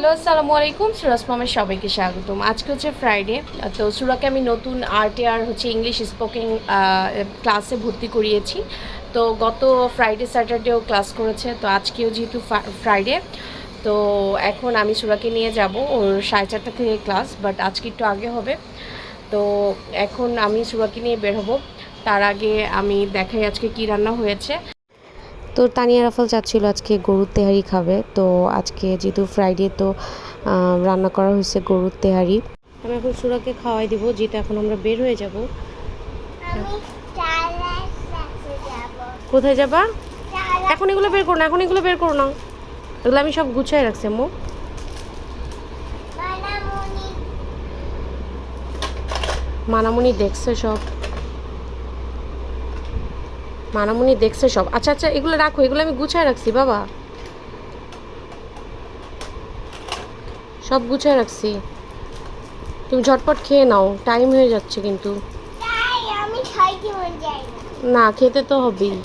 Hello, আসসালামু আলাইকুম। সুরাজ মামের সবাইকে স্বাগতম। আজকে হচ্ছে ফ্রাইডে তো সুরাকে আমি নতুন আর হচ্ছে ইংলিশ স্পোকিং ক্লাসে ভর্তি করিয়েছি। তো গত ফ্রাইডে স্যাটারডেও ক্লাস করেছে, তো আজকেও যেহেতু ফ্রাইডে তো এখন আমি সুরাকে নিয়ে যাব ওর সাড়ে চারটা থেকে ক্লাস বাট আজকে একটু আগে হবে। তো এখন আমি সুরাকে নিয়ে বের হব। তার আগে আমি দেখাই আজকে কি রান্না হয়েছে। তো তানিয়া রাফাল চাচ্ছিল আজকে গরুর তেহারি খাবে। তো আজকে যেহেতু ফ্রাইডে তো রান্না করা হয়েছে গরুর তেহারি। আমি এখন সুরাকে খাওয়াই দিব যেটা এখন আমরা বের হয়ে যাব। কোথায় যাবা? এখন এগুলো বের করো না এখন এগুলো বের করো না। এগুলো আমি সব গুছাই রাখছি মো মানামুনি দেখছে সব। মানামুনি দেখছে সব। আচ্ছা আচ্ছা এগুলো রাখো এগুলো আমি গুছাই রাখছি বাবা। সব গুছাই রাখছি। তুমি ঝটপট খেয়ে নাও টাইম হয়ে যাচ্ছে কিন্তু। না। খেতে তো হবেই।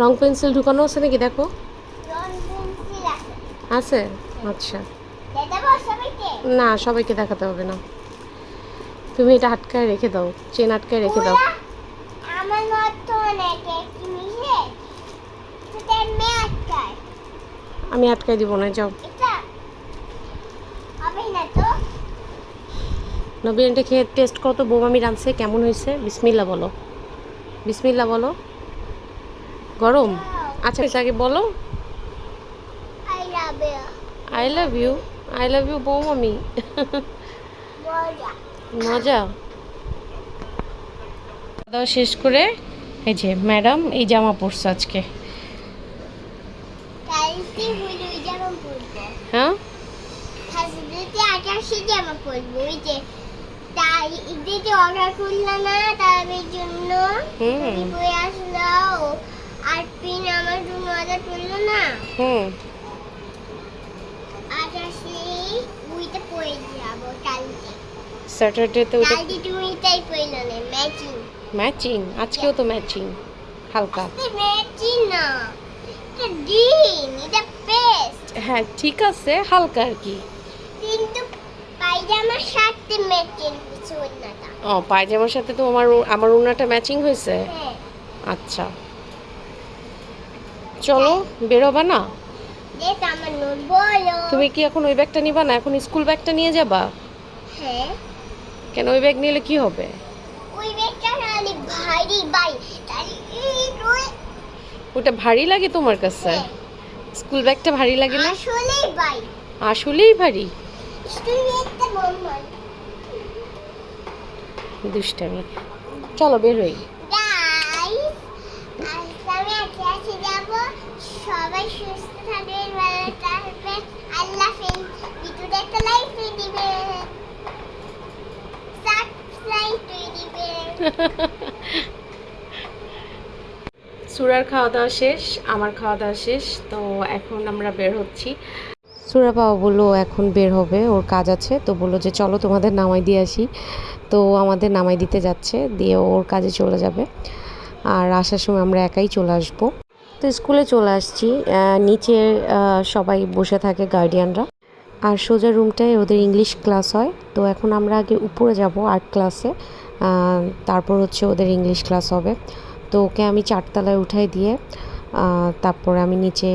রং পেন্সিল ঢুকানো আছে নাকি দেখো? আছে। আচ্ছা। না সবাইকে দেখাতে হবে না। তুমি এটা আটকায় রেখে দাও চেন আটকায় রেখে দাও। আমার মতো অনেকে কি মিশে সেটা মেয়ে আটকায় আমি আটকাই দিব না যাও। হবে না তো? নবীনটা খেয়ে টেস্ট কত বৌমামি রাঁধছে কেমন হয়েছে? বিসমিল্লা বলো। বিসমিল্লা বলো। গরম? আচ্ছা আচ্ছা, আগে বলো। I love you I love you I love you বৌমামি। মজা? দাওয়া শেষ করে এই যে ম্যাডাম এই জামা পরছে আজকে। হ্যাঁ? হুম। স্যাটারডেতে ওটা ম্যাচিং ম্যাচিং আজকেও তো ম্যাচিং হালকা। ম্যাচিং না। হ্যাঁ ঠিক আছে হালকা আর কি। কিন্তু পায়জামার সাথে ম্যাচিং ও পায়জামার সাথে তো আমার আমার উন্নাটা ম্যাচিং হয়েছে? হ্যাঁ। আচ্ছা। চলো বেরোবা না? তুমি কি এখন ওই ব্যাগটা নিবা না? এখন স্কুল ব্যাগটা নিয়ে যাবা? হ্যাঁ। কেন ওই ব্যাগ নিলে কি হবে? ওই ব্যাগটা অনেক ভারী ভাই তাই এই ওটা ভারী লাগে তোমার কাছে। স্কুল ব্যাগটা ভারী লাগে না? আসলেই ভাই আসলেই ভারী? দুষ্টামি। চলো বেরোই গাইস আজ আমি ক্লাসে যাব সবাই সুস্থ থাকবেন ভালো থাকবেন আল্লাহ হাফেজ ভিডিওটা একটা লাইক করে দিবেন সাবস্ক্রাইব করে দিবেন সুরার খাওয়া দাওয়া শেষ, আমার খাওয়া দাওয়া শেষ, তো এখন আমরা বের হচ্ছি। সুরা বাবা বলল, এখন বের হবে, ওর কাজ আছে। তো বলল যে, চলো তোমাদের নামাই দিয়ে আসি। তো আমাদের নামাই দিতে যাচ্ছে, দিয়ে ওর কাজে চলে যাবে। আর আসার সময় আমরা একাই চলে আসব। তো স্কুলে চলে আসছি। নিচে সবাই বসে থাকে গার্ডিয়ানরা আর সোজা রুমটায় ওদের ইংলিশ ক্লাস হয়। তো এখন আমরা আগে উপরে যাব আর্ট ক্লাসে তারপর হচ্ছে ওদের ইংলিশ ক্লাস হবে। তো ওকে আমি চারতলায় উঠাই দিয়ে তারপরে আমি নিচে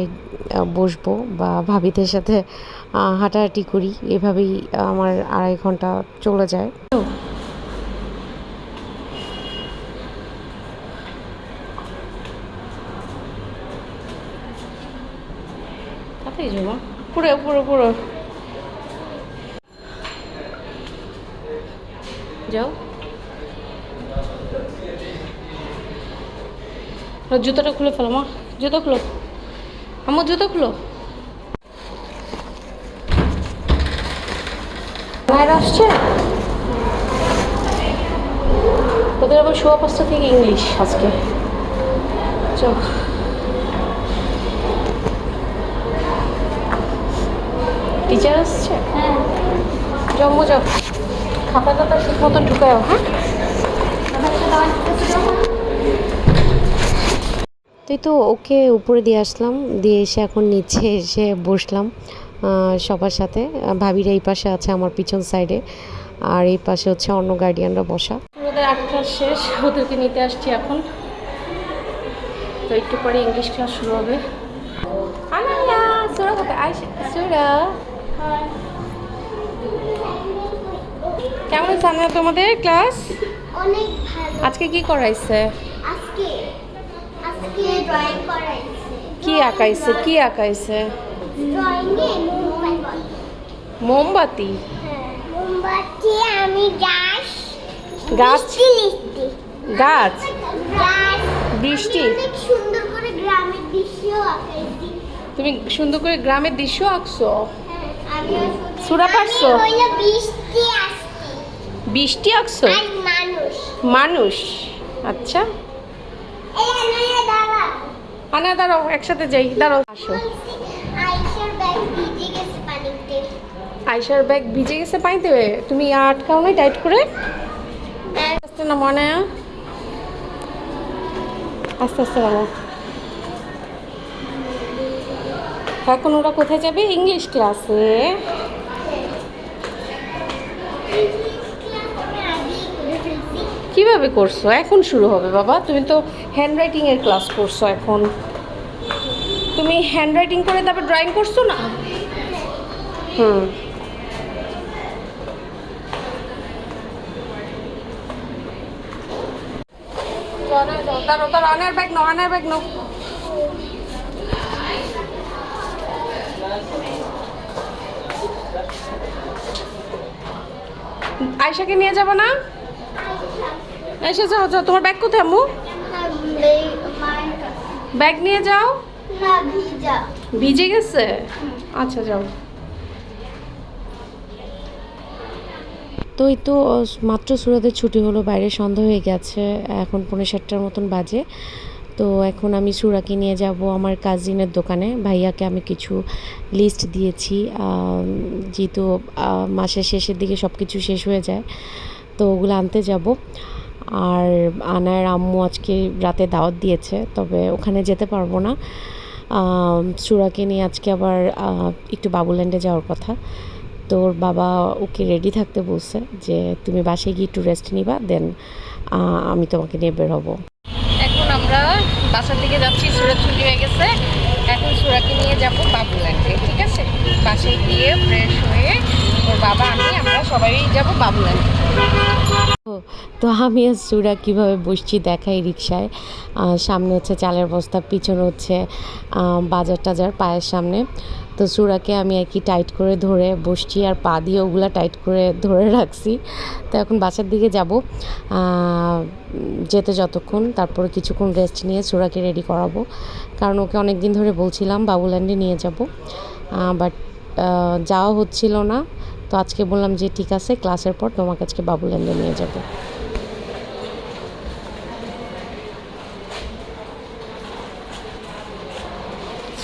বসবো বা ভাবিদের সাথে হাঁটাহাঁটি করি। এভাবেই আমার আড়াই ঘণ্টা চলে যায়। পুরো পুরো পুরো। যাও। জুতোটা খুলে ফেলো মা। জুতো খুলো। আমার জুতো খুলো। মায়ের আসছে? তোদের আবার সোয়া পাঁচটা থেকে ইংলিশ আজকে। চল। টিচার আসছে? হ্যাঁ। জম্মু যাও। খাতা খাতা ঠিক মতো ঢুকাও হ্যাঁ? তাই তো ওকে উপরে দিয়ে আসলাম দিয়ে এসে এখন নিচে এসে বসলাম সবার সাথে। ভাবিরা এই পাশে আছে আমার পিছন সাইডে আর এই পাশে হচ্ছে অন্য গার্ডিয়ানরা বসা। ওদের আটটা শেষ ওদেরকে নিতে আসছি এখন। তো একটু পরে ইংলিশ ক্লাস শুরু হবে। কেমন জানা তোমাদের ক্লাস অনেক ভালো। আজকে কি করাইছে? আজকে কি আঁকাইছে? কি আঁকাইছে? মোমবাতি। মোমবাতি? হ্যাঁ আমি গাছ গাছ? গাছ? বৃষ্টি? সুন্দর করে গ্রামের দৃশ্য আঁকাইছি। তুমি সুন্দর করে গ্রামের দৃশ্য আঁকছো? হ্যাঁ, আমিও পারছ? বৃষ্টি আঁকছো? মানুষ। মানুষ? আচ্ছা। আনা, দাঁড়াও, একসাথে যাই, দাঁড়াও। আসো। আয়সার ব্যাগ ভিজে গেছে পানিতে, তুমি আটকাও নাই টাইট করে। আস্তে না মনে আস্তে আস্তে নামো। এখন ওরা কোথায় যাবে? ইংলিশ ক্লাসে আমি আগেই করে ফেলছি কীভাবে করছ? এখন শুরু হবে, বাবা। তুমি তো হ্যান্ডরাইটিং এর ক্লাস করছ এখন। তুমি হ্যান্ডরাইটিং করে তারপর ড্রয়িং করছ না? হুম। দাঁড়ো আনার ব্যাগ আনার ব্যাগ আয়সাকে নিয়ে যাব না? এসে যাও যাও, তোমার ব্যাগ কোথায় আম্মু ব্যাগ নিয়ে যাও। ভিজে গেছে? আচ্ছা যাও। তো এই তো মাত্র সুরাতের ছুটি হলো, বাইরে সন্ধ্যা হয়ে গেছে, এখন পৌনে সাতটার মতন বাজে। তো এখন আমি সুরাকে নিয়ে যাব আমার কাজিনের দোকানে, ভাইয়াকে আমি কিছু লিস্ট দিয়েছি যেহেতু মাসের শেষের দিকে সব কিছু শেষ হয়ে যায়, তো ওগুলো আনতে যাব। আর আনার আম্মু আজকে রাতে দাওয়াত দিয়েছে, তবে ওখানে যেতে পারব না। সুরাকে নিয়ে আজকে আবার একটু বাবুল্যান্ডে যাওয়ার কথা। তোর বাবা ওকে রেডি থাকতে বলছে যে, তুমি বাসায় গিয়ে একটু রেস্ট নিবা দেন আমি তোমাকে নিয়ে বের হব। এখন আমরা বাসার দিকে যাচ্ছি সুরা ছুটি হয়ে গেছে। এখন সুরাকে নিয়ে যাব বাবুল্যান্ডে, ঠিক আছে? বাসায় গিয়ে ফ্রেশ হয়ে ওর বাবা, আমি, আমরা সবাই যাব বাবুল্যান্ডে। তো আমি আর সুরা কীভাবে বসছি দেখাই রিক্সায় সামনে হচ্ছে চালের বস্তা, পিছনে হচ্ছে বাজার টাজার পায়ের সামনে। তো সুরাকে আমি আর কি টাইট করে ধরে বসছি আর পা দিয়ে ওগুলা টাইট করে ধরে রাখছি। তো এখন বাসার দিকে যাব। যেতে যতক্ষণ, তারপরে কিছুক্ষণ রেস্ট নিয়ে সুরাকে রেডি করাবো। কারণ ওকে অনেক দিন ধরে বলছিলাম বাবুল্যান্ডে নিয়ে যাব। বাট যাওয়া হচ্ছিল না। তো আজকে বললাম যে, ঠিক আছে, ক্লাসের পর তোমাকে আজকে বাবুল্যান্ডে নিয়ে যাব।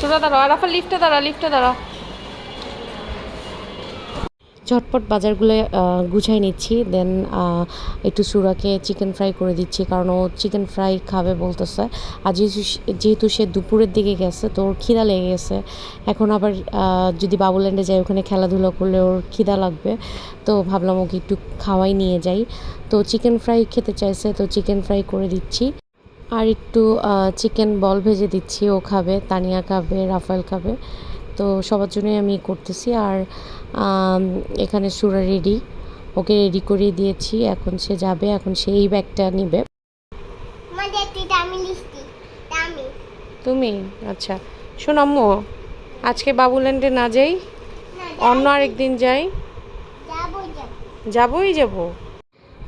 দাঁড়া দাঁড়াও লিফটে দাঁড়া লিফ্টে দাঁড়া। ঝটপট বাজারগুলো গুছাই নিচ্ছি। দেন একটু সুরাকে চিকেন ফ্রাই করে দিচ্ছি, কারণ ও চিকেন ফ্রাই খাবে বলতেছে। আর যেহেতু যেহেতু সে দুপুরের দিকে গেছে, তো ওর খিদা লেগে গেছে। এখন আবার যদি বাবুল্যান্ডে যাই, ওখানে খেলাধুলা করলে ওর খিদা লাগবে। তো ভাবলাম ওকে একটু খাওয়াই নিয়ে যাই। তো চিকেন ফ্রাই খেতে চাইছে, তো চিকেন ফ্রাই করে দিচ্ছি। আর একটু চিকেন বল ভেজে দিচ্ছি, ও খাবে, তানিয়া খাবে, রাফায়েল খাবে। তো সবার জন্যই আমি করতেছি আর এখানে সুরা রেডি ওকে রেডি করিয়ে দিয়েছি এখন সে যাবে এখন সে এই ব্যাগটা নিবে। তুমি? আচ্ছা। শোন আম্মু আজকে বাবুল্যান্ডে না যাই? অন্য আরেকদিন যাই? যাব যাব। যাবোই যাব।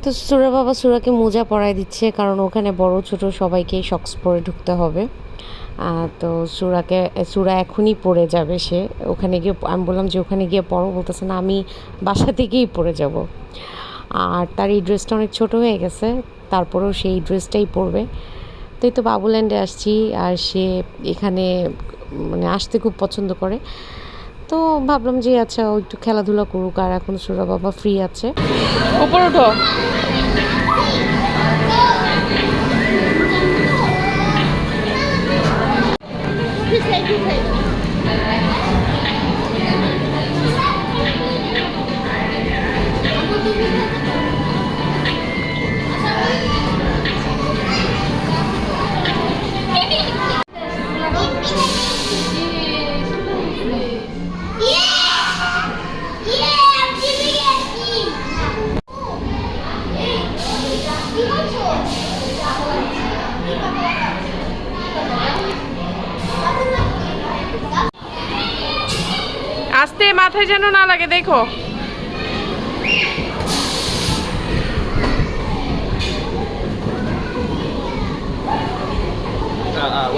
তো সুরা বাবা সুরাকে মোজা পরায় দিচ্ছে কারণ ওখানে বড় ছোট সবাইকেই শক্স পরে ঢুকতে হবে। তো সুরাকে, সুরা এখনই পড়ে যাবে সে। ওখানে গিয়ে, আমি বললাম যে ওখানে গিয়ে পড়ো। বলতেছে, না, আমি বাসা থেকেই পরে যাব। আর তার এই ড্রেসটা অনেক ছোট হয়ে গেছে। তারপরেও সেই ড্রেসটাই পরবে। তো এই তো বাবুল্যান্ডে আসছি। আর সে এখানে মানে আসতে খুব পছন্দ করে। তো ভাবলাম যে আচ্ছা ও একটু খেলাধুলা করুক। আর এখন সুরা বাবা ফ্রি আছে। উপর উঠো আস্তে মাথায় যেন না লাগে, দেখো।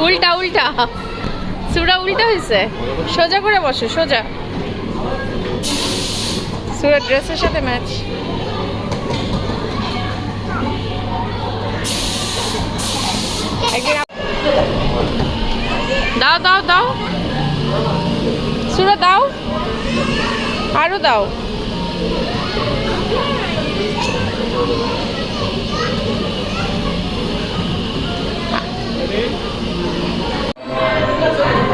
উল্টা উল্টা। সুরা উল্টা হয়েছে। সোজা করে বসো, সোজা। সুরা ড্রেসের সাথে ম্যাচ। দাও দাও দাও। সুরা, দাও। আরও দাও। সুরা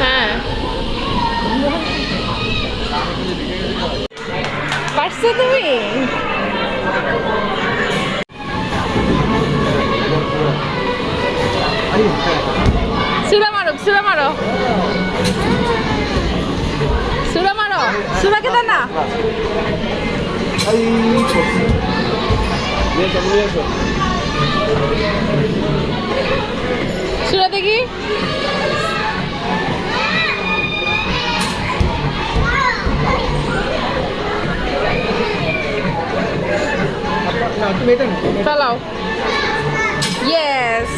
হ্যাঁ। পারছ তুমি? সুরা মারো সুরা মারো। সুরা মারো। সুরাকে দাও না। সুরা দেখি। চালাও। ইয়েস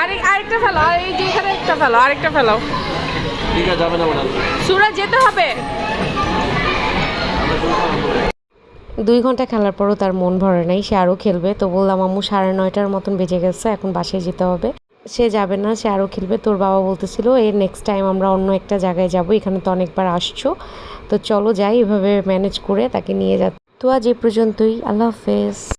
আরেক আরেকটা ফেলো আর এই যে এখানে একটা ফেলো আরেকটা ফেলো ঠিক আছে যাবে না সুরা যেতে হবে। দুই ঘণ্টা খেলার পরও তার মন ভরে নাই সে আরও খেলবে। তো বললাম আম্মু সাড়ে নয়টার মতন বেজে গেছে এখন বাসায় যেতে হবে। সে যাবে না সে আরও খেলবে। তোর বাবা বলতেছিল এর নেক্সট টাইম আমরা অন্য একটা জায়গায় যাব এখানে তো অনেকবার আসছো। তো চলো যাই, এভাবে ম্যানেজ করে তাকে নিয়ে যা তো আজ এ পর্যন্তই, আল্লাহ হাফেজ।